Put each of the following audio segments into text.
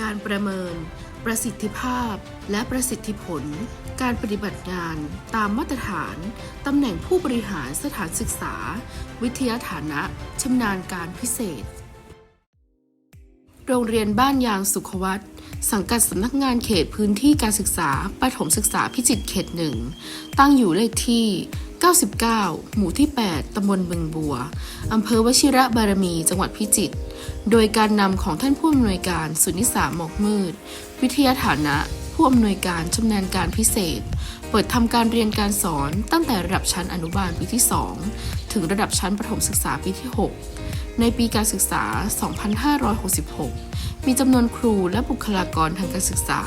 การประเมิน ประสิทธิภาพ และประสิทธิผล การปฏิบัติงาน ตามมาตรฐาน ตำแหน่งผู้บริหารสถานศึกษา วิทยาฐานะชำนาญการพิเศษ โรงเรียนบ้านยางสุขวัตสังกัดสำนักงานเขตพื้นที่การศึกษาประถมศึกษาพิจิตรเขตหนึ่ง ตั้งอยู่เลขที่ 99 หมู่ที่ 8 ตำบลบึงบัว อำเภอวชิระบารมี จังหวัดพิจิตร โดยการนำของท่านผู้อำนวยการสุนิสาหมอกมืด วิทยาฐานะผู้อำนวยการชำนาญการพิเศษ เปิดทำการเรียนการสอนตั้งแต่ระดับชั้นอนุบาลปีที่ 2 ถึงระดับชั้นประถมศึกษาปีที่ 6 ในปีการศึกษา 2566 มีจำนวนครูและบุคลากรทางการศึกษา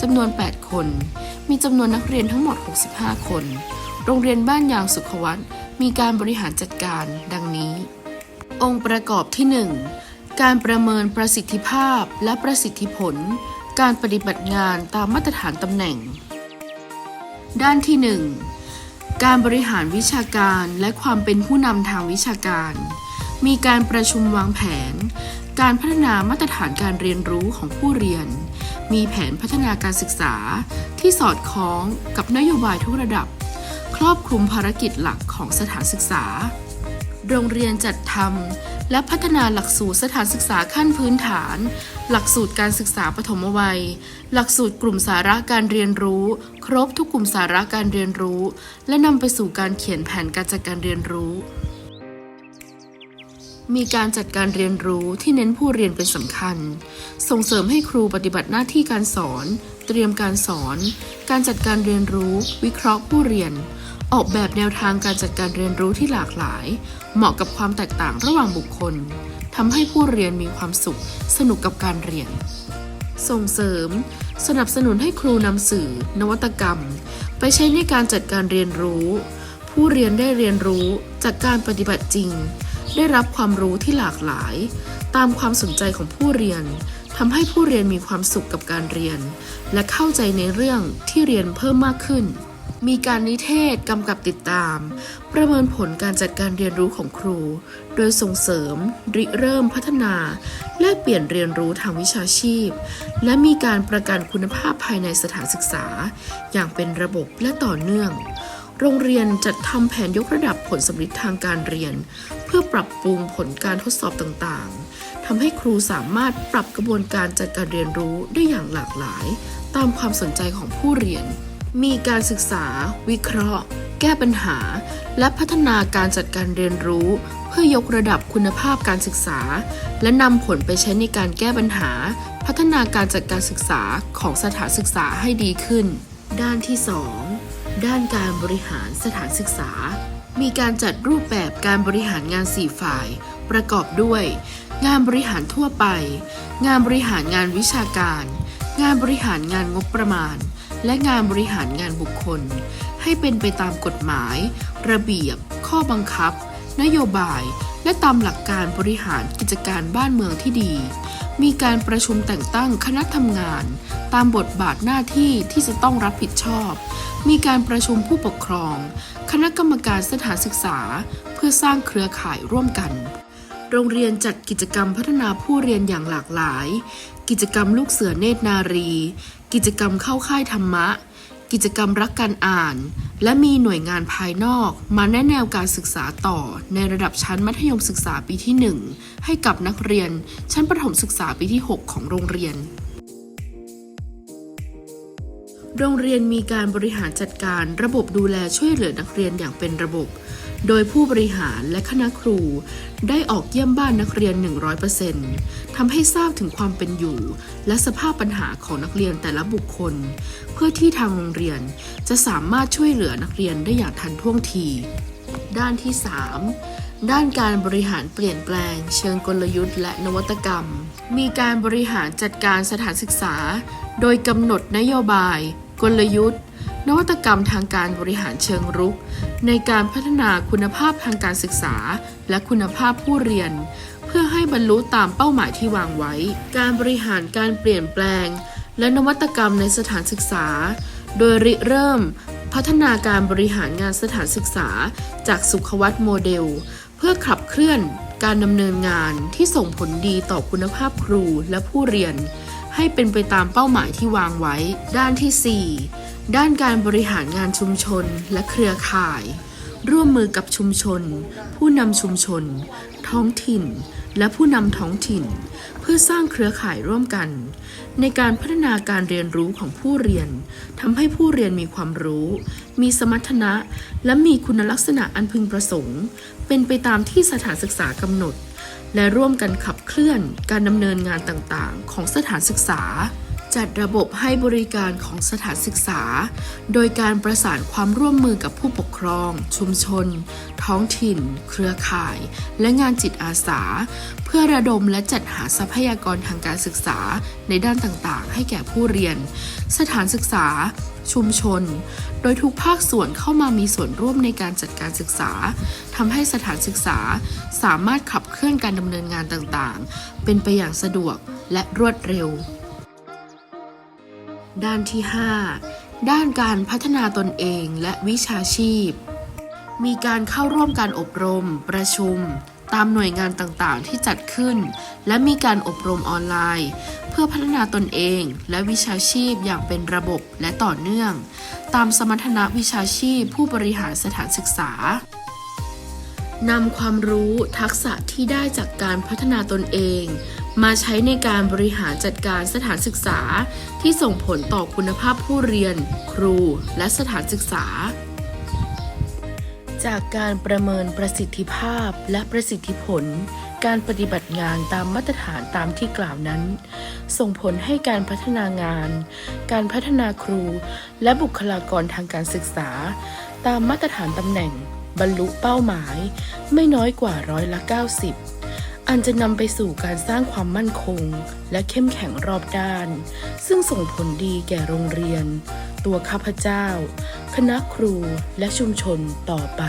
จำนวน 8 คน มีจำนวนนักเรียนทั้งหมด 65 คน โรงเรียนบ้านยางสุขวัตมีการบริหารจัดการ ดังนี้ องค์ประกอบที่ 1 การประเมินประสิทธิภาพและประสิทธิผล การปฏิบัติงานตามมาตรฐานตำแหน่ง ด้านที่ 1 การบริหารวิชาการและความเป็นผู้นำทางวิชาการ มีการประชุมวางแผน การพัฒนามาตรฐานการเรียนรู้ของผู้เรียน มีแผนพัฒนาการศึกษาที่สอดคล้องกับนโยบายทุกระดับ ครอบคลุมภารกิจหลักของสถานศึกษา โรงเรียนจัดทำและพัฒนาหลักสูตรสถานศึกษาขั้นพื้นฐาน หลักสูตรการศึกษาปฐมวัย หลักสูตรกลุ่มสาระการเรียนรู้ ครบทุกกลุ่มสาระการเรียนรู้ และนำไปสู่การเขียนแผนการจัดการเรียนรู้ มีการจัดการเรียนรู้ที่เน้นผู้เรียนเป็นสำคัญ ส่งเสริมให้ครูปฏิบัติหน้าที่การสอน เตรียมการสอน การจัดการเรียนรู้ วิเคราะห์ผู้เรียน ออกแบบแนวทางการจัดการเรียนรู้ที่หลากหลาย เหมาะกับความแตกต่างระหว่างบุคคลทำให้ผู้เรียนมีความสุข สนุกกับการเรียน ส่งเสริม สนับสนุนให้ครูนำสื่อ นวัตกรรม ไปใช้ในการจัดการเรียนรู้ ผู้เรียนได้เรียนรู้จากการปฏิบัติจริง ได้รับความรู้ที่หลากหลาย ตามความสนใจของผู้เรียนทำให้ผู้เรียนมีความสุขกับการเรียน และเข้าใจในเรื่องที่เรียนเพิ่มมากขึ้น มีการนิเทศกำกับติดตาม ประเมินผลการจัดการเรียนรู้ของครู โดยส่งเสริม ริเริ่มพัฒนา แลกเปลี่ยนเรียนรู้ทางวิชาชีพ และมีการประกันคุณภาพภายในสถานศึกษา อย่างเป็นระบบและต่อเนื่อง โรงเรียนจัดทำแผนยกระดับผลสำลิดทางการเรียน เพื่อปรับปรุงผลการทดสอบต่างๆทำให้ครูสามารถปรับกระบวนการจัดการเรียนรู้ได้อย่างหลากหลาย ตามความสนใจของผู้เรียน มีการศึกษา วิเคราะห์ แก้ปัญหา และพัฒนาการจัดการเรียนรู้ เพื่อยกระดับคุณภาพการศึกษา และนำผลไปใช้ในการแก้ปัญหา พัฒนาการจัดการศึกษาของสถานศึกษาให้ดีขึ้น ด้านที่ 2 ด้านการบริหารสถานศึกษา มีการจัดรูปแบบการบริหารงาน 4 ฝ่าย ประกอบด้วย งานบริหารทั่วไป งานบริหารงานวิชาการ งานบริหารงานงบประมาณ และงานบริหารงานบุคคล ให้เป็นไปตามกฎหมาย ระเบียบ ข้อบังคับ นโยบาย และตามหลักการบริหารกิจการบ้านเมืองที่ดี มีการประชุมแต่งตั้งคณะทำงาน ตามบทบาทหน้าที่ที่จะต้องรับผิดชอบ มีการประชุมผู้ปกครอง คณะกรรมการสถานศึกษา เพื่อสร้างเครือข่ายร่วมกันโรงเรียนจัดกิจกรรมพัฒนาผู้เรียนอย่างหลากหลาย กิจกรรมลูกเสือเนตรนารี กิจกรรมเข้าค่ายธรรมะ กิจกรรมรักการอ่าน และมีหน่วยงานภายนอก มาแนะแนวการศึกษาต่อในระดับชั้นมัธยมศึกษาปีที่ 1 ให้กับนักเรียน ชั้นประถมศึกษาปีที่ 6 ของโรงเรียนโรงเรียนมีการบริหารจัดการระบบดูแลช่วยเหลือนักเรียนอย่างเป็นระบบ โดยผู้บริหารและคณะครูได้ออกเยี่ยมบ้านนักเรียน 100%ทำให้ทราบถึงความเป็นอยู่ และสภาพปัญหาของนักเรียนแต่ละบุคคล เพื่อที่ทางโรงเรียนจะสามารถช่วยเหลือนักเรียนได้อย่างทันท่วงที ด้านที่ 3ด้านการบริหารเปลี่ยนแปลง เชิงกลยุทธ์และนวัตกรรม มีการบริหารจัดการสถานศึกษา โดยกำหนดนโยบาย กลยุทธ์ นวัตกรรมทางการบริหารเชิงรุก ในการพัฒนาคุณภาพทางการศึกษา และคุณภาพผู้เรียน เพื่อให้บรรลุตามเป้าหมายที่วางไว้ การบริหารการเปลี่ยนแปลง และนวัตกรรมในสถานศึกษา โดยริเริ่ม พัฒนาการบริหารงานสถานศึกษา จากสุขวัตโมเดล เพื่อขับเคลื่อนการดำเนินงานที่ส่งผลดีต่อคุณภาพครูและผู้เรียน ให้เป็นไปตามเป้าหมายที่วางไว้ ด้านที่ 4 ด้านการบริหารงานชุมชนและเครือข่าย ร่วมมือกับชุมชน ผู้นำชุมชน ท้องถิ่น และผู้นำท้องถิ่น เพื่อสร้างเครือข่ายร่วมกัน ในการพัฒนาการเรียนรู้ของผู้เรียนทำให้ผู้เรียนมีความรู้ มีสมรรถนะ และมีคุณลักษณะอันพึงประสงค์ เป็นไปตามที่สถานศึกษากำหนด และร่วมกันขับเคลื่อนการดำเนินงานต่างๆ ของสถานศึกษา จัดระบบให้บริการของสถานศึกษา โดยการประสานความร่วมมือกับผู้ปกครอง ชุมชน ท้องถิ่น เครือข่าย และงานจิตอาสา เพื่อระดมและจัดหาทรัพยากรทางการศึกษาในด้านต่างๆ ให้แก่ผู้เรียน สถานศึกษา ชุมชน โดยทุกภาคส่วนเข้ามามีส่วนร่วมในการจัดการศึกษาทำให้สถานศึกษาสามารถขับเคลื่อนการดำเนินงานต่างๆ เป็นไปอย่างสะดวกและรวดเร็ว ด้านที่ 5 ด้านการพัฒนาตนเองและวิชาชีพ มีการเข้าร่วมการอบรม ประชุม ตามหน่วยงานต่างๆ ที่จัดขึ้น และมีการอบรมออนไลน์ เพื่อพัฒนาตนเองและวิชาชีพอย่างเป็นระบบและต่อเนื่อง ตามสมรรถนะวิชาชีพผู้บริหารสถานศึกษานำความรู้ทักษะที่ได้จากการพัฒนาตนเอง มาใช้ในการบริหารจัดการสถานศึกษา ที่ส่งผลต่อคุณภาพผู้เรียน ครู และสถานศึกษา จากการประเมินประสิทธิภาพและประสิทธิผล การปฏิบัติงานตามมาตรฐานตามที่กล่าวนั้น ส่งผลให้การพัฒนางาน การพัฒนาครู และบุคลากรทางการศึกษา ตามมาตรฐานตำแหน่ง บรรลุเป้าหมาย ไม่น้อยกว่าร้อยละ 90 อันจะนำไปสู่การสร้างความมั่นคง และเข้มแข็งรอบด้าน ซึ่งส่งผลดีแก่โรงเรียน ตัวข้าพเจ้า คณะครูและชุมชนต่อไป